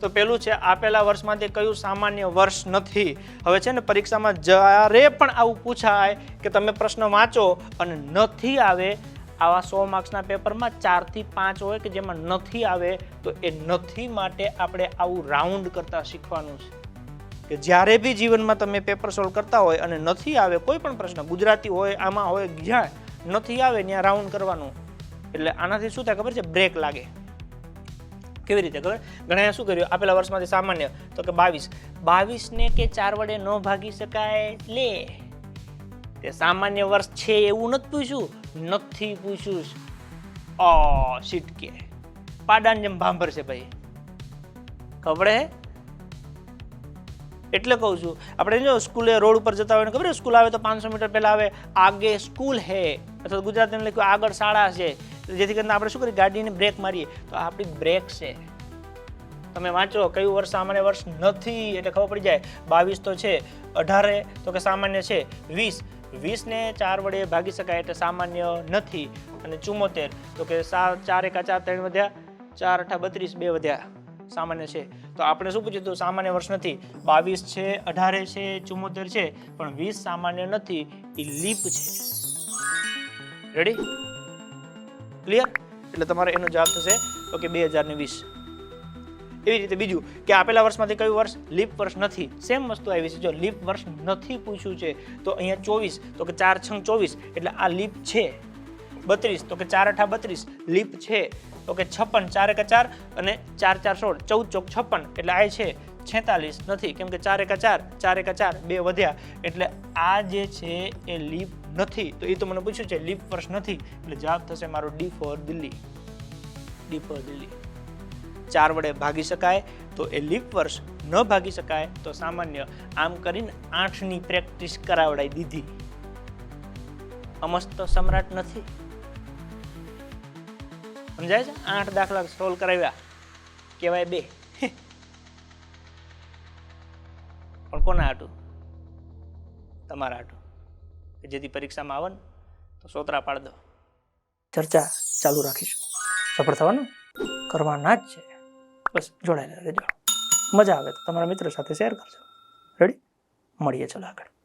તો પેલું છે, આપેલા વર્ષમાંથી કયું સામાન્ય વર્ષ નથી. હવે છે ને, પરીક્ષામાં જ્યારે પણ આવું પૂછાય કે તમે પ્રશ્ન વાંચો અને નથી આવે, આવા સો માર્ક્સના પેપરમાં ચારથી પાંચ હોય કે જેમાં નથી આવે, તો એ નથી માટે આપણે આવું રાઉન્ડ કરતાં શીખવાનું છે. કે જ્યારે બી જીવનમાં તમે પેપર સોલ્વ કરતા હોય અને નથી આવે, કોઈ પણ પ્રશ્ન, ગુજરાતી હોય, આમાં હોય, જ્યાં નથી આવે, ત્યાં રાઉન્ડ કરવાનું. એટલે આનાથી શું થાય ખબર છે? બ્રેક લાગે. કેવી રીતે ખબર? ઘણા શું કર્યું? આપેલા વર્ષમાંથી સામાન્ય, તો કે બાવીસ. બાવીસને કે ચાર વડે ન ભાગી શકાય લે તે સામાન્ય વર્ષ છે એવું નથી પૂછ્યું. નથી પૂછ્યું. ઓ કે પાડાને જેમ ભાંભર છે ભાઈ. ખબર હે? એટલે કહું છું, આપણે જો સ્કૂલે રોડ ઉપર જતા હોય ખબર સ્કૂલ આવે તો પાંચસો મીટર પહેલાં આવે. આગે સ્કૂલ હે. અથવા ગુજરાતીમાં લખ્યું આગળ શાળા છે. જેથી કરીને આપણે શું કરીએ? ગાડીને બ્રેક મારીએ. તો આપણી બ્રેક છે. તમે વાંચો કયું વર્ષ સામાન્ય વર્ષ નથી એટલે ખબર પડી જાય. બાવીસ તો છે, અઢારે તો કે સામાન્ય છે, વીસ. વીસને ચાર વડે ભાગી શકાય એટલે સામાન્ય નથી. અને ચુમ્મોતેર તો કે ચાર એકા ચાર, ત્રણ વધ્યા, ચાર અઠા બત્રીસ, બે વધ્યા. સામાન્ય છે. તો આપણે શું પૂછ્યું હતું? સામાન્ય વર્ષ નથી. બાવીસ છે, અઢારે છે, ચુમ્મોતેર છે. પણ વીસ સામાન્ય નથી. એ લીપ છે. રેડી ક્લિયર એટલે તમારે એનો જવાબ થશે, ઓકે, બે હજાર ને વીસ. એવી રીતે બીજું કે આપેલા વર્ષમાંથી કયું વર્ષ? લીપ વર્ષ નથી. સેમ વસ્તુ આવી છે. જો લીપ વર્ષ નથી પૂછ્યું છે, તો અહીંયા ચોવીસ, તો કે ચાર છંગ ચોવીસ, એટલે આ લીપ છે. બત્રીસ, તો કે ચાર અઠા બત્રીસ. લીપ છે, તો કે છપ્પન, ચાર એકા ચાર અને ચાર ચાર સોળ. ચૌદ ચોક છપ્પન, એટલે આ છે. છેતાલીસ નથી, કેમ કે ચાર એકા ચાર ચાર એકા ચાર, બે વધ્યા. એટલે આ જે છે, એ લીપ નથી. તો એ તો મને પૂછ્યું છે લીપ વર્ષ નથી. એટલે જવાબ થશે મારો D four Delhi. D four Delhi. ચાર વડે ભાગી શકાય તો એ લીપ વર્ષ ન ભાગી શકાય તો સામાન્ય આમ કરીને આઠની પ્રેક્ટિસ કરાવડાવી દીધી. અમસ્ત સમ્રાટ નથી. સમજાય છે? આઠ દાખલા સોલ્વ કરાવ્યા. કહેવાય બે. પણ કોના હાટું? તમારા હાટું. કે જેથી પરીક્ષામાં આવે ને, તો સોતરા પાડ દો. ચર્ચા ચાલુ રાખીશું. સફળ થવાનું કરવાના જ છે. બસ જોડાયેલા રહેજો. મજા આવે તો તમારા મિત્રો સાથે શેર કરજો. રેડી મળીએ ચલો આગળ.